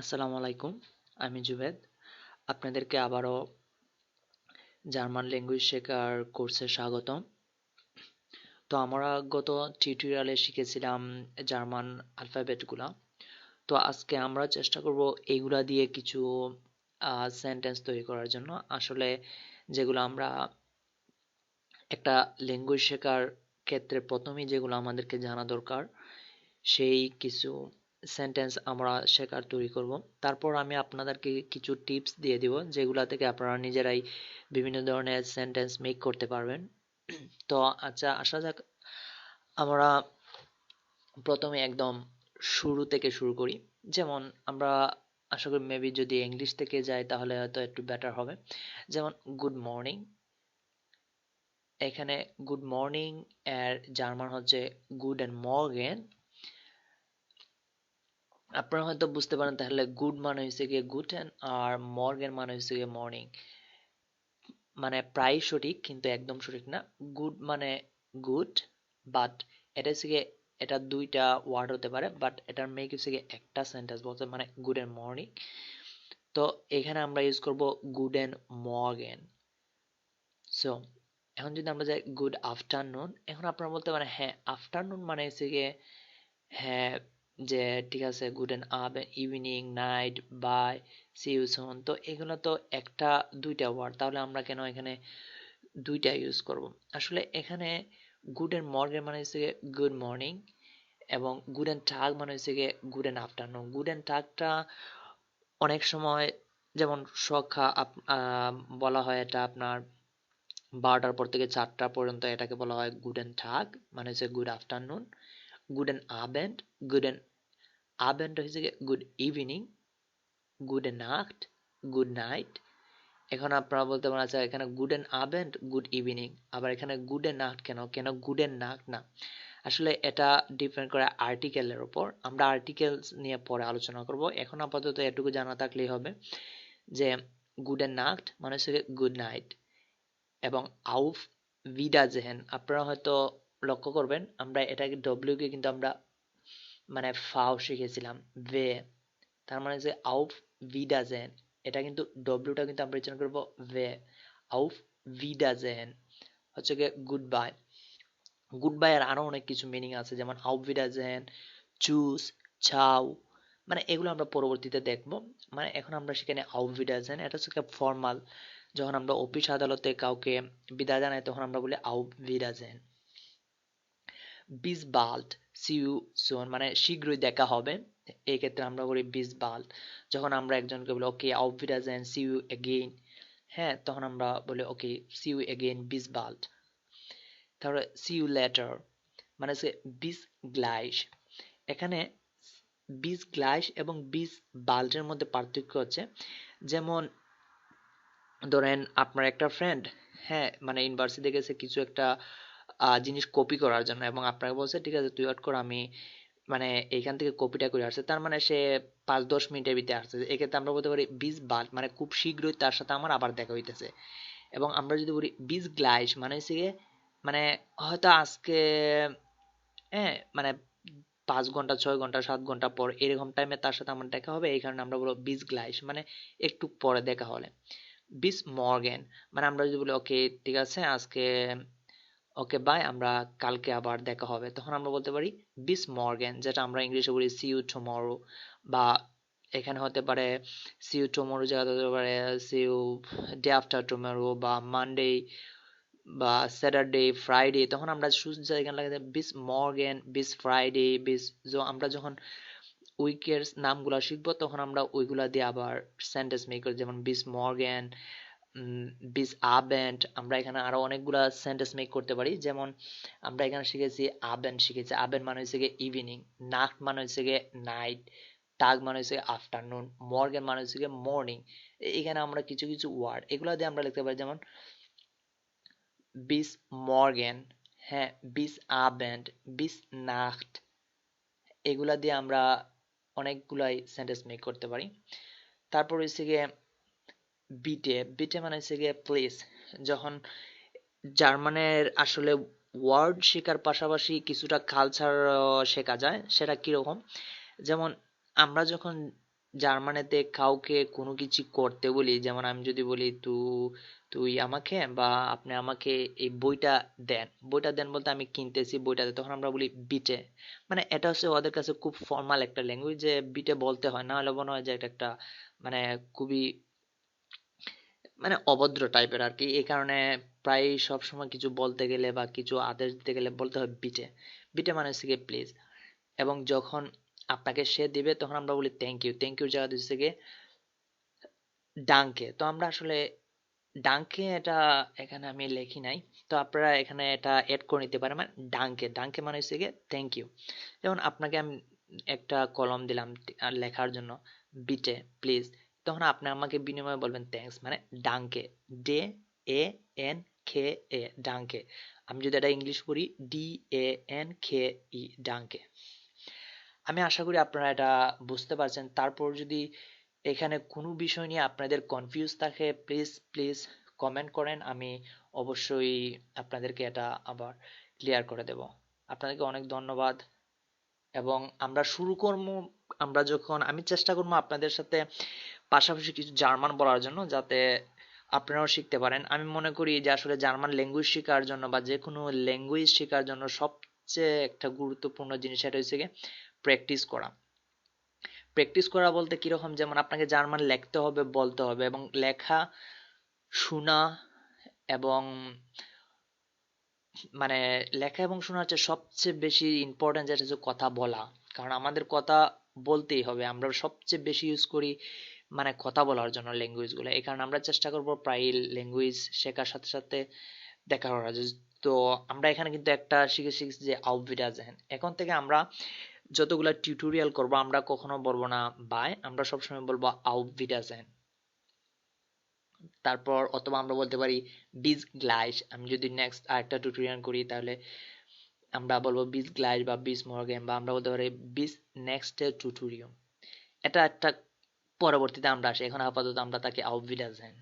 আসসালামু আলাইকুম, আমি জুবেদ। আপনাদেরকে আবারও জার্মান ল্যাঙ্গুয়েজ শেখার কোর্সে স্বাগতম। তো আমরা গত টিউটোরিয়ালে শিখেছিলাম জার্মান আলফাবেটগুলা তো আজকে আমরা চেষ্টা করব এইগুলা দিয়ে কিছু সেন্টেন্স তৈরি করার জন্য। আসলে যেগুলো আমরা একটা ল্যাঙ্গুয়েজ শেখার ক্ষেত্রে প্রথমেই যেগুলো আমাদেরকে জানা দরকার, সেই কিছু সেন্টেন্স আমরা শেখার তৈরি করব। তারপর আমি আপনাদেরকে কিছু টিপস দিয়ে দিব, যেগুলা থেকে আপনারা নিজেরাই বিভিন্ন ধরনের সেন্টেন্স মেক করতে পারবেন। তো আচ্ছা আসা যাক, আমরা প্রথমে একদম শুরু থেকে শুরু করি। যেমন আমরা আশা করি মেবি যদি ইংলিশ থেকে যাই, তাহলে হয়তো একটু বেটার হবে। যেমন গুড মর্নিং এখানে গুড মর্নিং এর জার্মান হচ্ছে গুড অ্যান্ড মর্গেন আপনারা হয়তো বুঝতে পারেন তাহলে গুড মানে হয়েছে গিয়ে গুটেন আর মর্গেন মানে হয়েছে গিয়ে মর্নিং। মানে প্রায় সঠিক কিন্তু একদম সঠিক না। গুড মানে গুড, বাট এটা হচ্ছে গিয়ে এটা দুইটা ওয়ার্ড হতে পারে, বাট এটার মেক হচ্ছে গিয়ে একটা সেন্টেন্স বলতে মানে গুড এন্ড মর্নিং। তো এখানে আমরা ইউজ করব গুড এন্ড মর্গেন সো এখন যদি আমরা যাই গুড আফটারনুন, এখন আপনারা বলতে পারেন হ্যাঁ আফটারনুন মানে হচ্ছে গিয়ে হ্যাঁ যে ঠিক আছে গুড এন্ড up evening night bye see you তো এগুলো তো একটা, দুইটা ওয়ার্ড তাহলে আমরা কেন এখানে দুইটা ইউজ করব? আসলে এখানে গুড এন্ড মর্গেন মানে হচ্ছে গুড মর্নিং এবং গুড এন্ড টাগ মানে হচ্ছে গিয়ে গুড এন্ড আফটারনুন গুড এন্ড টাগটা অনেক সময় যেমন সখা বলা হয় এটা আপনার বারোটার পর থেকে চারটা পর্যন্ত এটাকে বলা হয় গুড এন্ড টাগ মানে হচ্ছে গুড আফটারনুন গুডেন আবেন্ড গুডেন আবেন্ড হয়েছে good evening good night good night এখন আপনারা বলতে পারেন আচ্ছা এখানে গুড এন্ড আবেন্ড গুড ইভিনিং আবার এখানে গুড এন্ড নাট কেন? কেন গুড এন্ড নাট না? আসলে এটা ডিপেন্ড করে আর্টিকেলের উপর। আমরা আর্টিকেলস নিয়ে পরে আলোচনা করব। এখন আপাতত এটুকু জানা থাকলেই হবে যে গুড এন্ড নাট মানে হচ্ছে গুড নাইট এবং আউফ ভিডা জেহেন আপনারা হয়তো লক্ষ্য করবেন, আমরা এটাকে ডব্লিউকে কিন্তু আমরা মানে ফাও শিখেছিলাম ভে তার মানে যে আউফ ভিডাজেন এটা কিন্তু ডব্লিউটা কিন্তু আমরা উচ্চারণ করব ভে আউফ ভিডাজেন হচ্ছে গিয়ে গুড বাই গুড বাই এর আরও অনেক কিছু মিনিং আছে, যেমন আউফ ভিডাজেন চুজ ছাউ মানে এগুলো আমরা পরবর্তীতে দেখব মানে এখন আমরা সেখানে আউফ ভিডাজেন এটা হচ্ছে ফর্মাল যখন আমরা অফিস আদালতে কাউকে বিদায় জানাই, তখন আমরা বলি আউফ ভিডাজেন বিস বাল্ট সিউ সোন মানে শীঘ্রই দেখা হবে। এই ক্ষেত্রে আমরা বলি বিস বাল্ট যখন আমরা একজনকে বলি ওকে আউভিরাজেন সিউ এগেইন হ্যাঁ তখন আমরা বলি ওকে সিউ এগেইন বিস বাল্ট তারপরে সিউ লেটার মানে হচ্ছে বিস গ্লাইস এখানে বিস গ্লাইস এবং বিস বাল্টের মধ্যে পার্থক্য হচ্ছে, যেমন ধরেন, আপনার একটা ফ্রেন্ড হ্যাঁ মানে ইউনিভার্সিটি গেছে, কিছু একটা জিনিস কপি করার জন্য। এবং আপনাকে বলছে, ঠিক আছে, তুই ওয়েট কর, আমি মানে এইখান থেকে কপিটা করে আসছে। তার মানে সে পাঁচ, দশ মিনিটের ভিতরে আসছে এক্ষেত্রে আমরা বলতে পারি, বিজ বাল্ট মানে খুব শীঘ্রই তার সাথে আমার আবার দেখা হইতেছে। এবং আমরা যদি বলি, বিজ গ্লাইস মানে হচ্ছে মানে হয়তো আজকে হ্যাঁ মানে পাঁচ ঘণ্টা, ছয় ঘণ্টা, সাত ঘণ্টা পর এরকম টাইমে তার সাথে আমার দেখা হবে, এই কারণে আমরা বলব, বিজ গ্লাইস মানে একটু পরে দেখা হলে। বিস মর্গেন মানে আমরা যদি বলি, ওকে, ঠিক আছে, আজকে ওকে বাই আমরা কালকে আবার দেখা হবে। তখন আমরা বলতে পারি বিস মর্গেন যেটা আমরা ইংলিশে বলি সি ইউ টুমরো বা এখানে হতে পারে সি ইউ টুমরো জায়গাতে হতে পারে see you day after tomorrow বা মানডে বা স্যাটারডে ফ্রাইডে তখন আমরা এখানে লাগে বিস মর্গেন বিস ফ্রাইডে বিস আমরা যখন উইকের নামগুলা শিখব, তখন আমরা ওইগুলা দিয়ে আবার সেন্টেন্স মেক করি, যেমন বিস মর্গেন বিস আবেন্ট আমরা এখানে আরও অনেকগুলা সেন্টেন্স মেক করতে পারি। যেমন, আমরা এখানে শিখেছি আবেন্ট শিখেছি। আবেন্ট মানে হচ্ছে গিয়ে ইভিনিং নাক মানে হচ্ছে গিয়ে নাইট টাগ মানে হচ্ছে আফটারনুন মর্গেন মানে হচ্ছে গিয়ে মর্নিং এখানে আমরা কিছু কিছু ওয়ার্ড এগুলো দিয়ে আমরা লিখতে পারি। যেমন বিস মর্গেন হ্যাঁ বিস আবেন্ট বিস নাক্ট এগুলা দিয়ে আমরা অনেকগুলাই সেন্টেন্স মেক করতে পারি। তারপর হচ্ছে গিয়ে বিটে বিটে মানে হচ্ছে গিয়ে প্লেস যখন জার্মানের আসলে ওয়ার্ড শেখার পাশাপাশি কিছুটা কালচার শেখা যায়, সেটা কীরকম? যেমন আমরা যখন জার্মানিতে কাউকে কোনো কিছু করতে বলি, যেমন আমি যদি বলি, তু, তুই আমাকে বা আপনি আমাকে এই বইটা দেন। বইটা দেন বলতে আমি কিনতেছি বইটা তখন আমরা বলি বিটে মানে এটা হচ্ছে ওদের কাছে খুব ফর্মাল একটা ল্যাঙ্গুয়েজ যে বিটে বলতে হয়, না হলে মনে হয় যে এটা একটা মানে খুবই মানে অভদ্র টাইপের আর কি। এই কারণে প্রায় সব সময় কিছু বলতে গেলে বা কিছু আদেশ দিতে গেলে বলতে হয়, বিটে। বিটে মানে হচ্ছে গিয়ে প্লিজ এবং যখন আপনাকে সে দিবে, তখন আমরা বলি থ্যাংক ইউ থ্যাংক ইউর জায়গা দিচ্ছে গিয়ে ডাঙ্কে তো আমরা আসলে ডাঙ্কে এটা এখানে আমি লেখি নাই। তো আপনারা এখানে এটা অ্যাড করে নিতে পারেন। মানে ডাঙ্কে ডাঙ্কে মানে হচ্ছে গিয়ে থ্যাংক ইউ যেমন আপনাকে আমি একটা কলম দিলাম লেখার জন্য বিটে প্লিজ তখন আপনি আমাকে বিনিময়ে বলবেন থ্যাঙ্কস মানে ডাঙ্কে ডে এ এন খে এ ডাঙ্কে আমি যদি এটা ইংলিশ করি ডি এ এন খে ই ডাঙ্কে আমি আশা করি আপনারা এটা বুঝতে পারছেন। তারপর যদি এখানে কোনো বিষয় নিয়ে আপনাদের কনফিউজ থাকে প্লিজ প্লিজ কমেন্ট করেন। আমি অবশ্যই আপনাদেরকে এটা আবার ক্লিয়ার করে দেব। আপনাদেরকে অনেক ধন্যবাদ। এবং আমরা শুরু করব, আমরা যখন, আমি চেষ্টা করব আপনাদের সাথে পাশাপাশি কিছু জার্মান বলার জন্য যাতে আপনারাও শিখতে পারেন। আমি মনে করি যে আসলে জার্মান ল্যাঙ্গুয়েজ শেখার জন্য বা যে কোনো ল্যাঙ্গুয়েজ শেখার জন্য সবচেয়ে একটা গুরুত্বপূর্ণ জিনিস এটা হচ্ছে গিয়ে প্র্যাকটিস করা। প্র্যাকটিস করা বলতে কীরকম? যেমন আপনাকে জার্মান লিখতে হবে, বলতে হবে এবং লেখা, শোনা এবং মানে লেখা এবং শোনা হচ্ছে সবচেয়ে বেশি ইম্পর্টেন্ট যেটা হচ্ছে কথা বলা। কারণ আমাদের কথা বলতেই হবে। আমরা সবচেয়ে বেশি ইউজ করি মানে কথা বলার জন্য ল্যাঙ্গুয়েজগুলো এই কারণে আমরা চেষ্টা করব প্রায় ল্যাঙ্গুয়েজ শেখার সাথে সাথে দেখা করা তো আমরা এখানে কিন্তু একটা শিখে শিখছি যে আউটভিডাজেন এখন থেকে আমরা যতগুলো টিউটোরিয়াল করব আমরা কখনো বলব না বাই আমরা সবসময় বলব আউটভিডাজেন তারপর অথবা আমরা বলতে পারি বিজ গ্লাইস আমি যদি নেক্সট আরেকটা টিউটোরিয়াল করি তাহলে আমরা বলব বিজ গ্লাইস বা বিজ মর্গেন বা আমরা বলতে পারি বিজ নেক্সট টিউটোরিয়াল এটা একটা পরবর্তীতে আমরা আসি। এখন আপাতত আমরা তাকে আউটভিডাজেন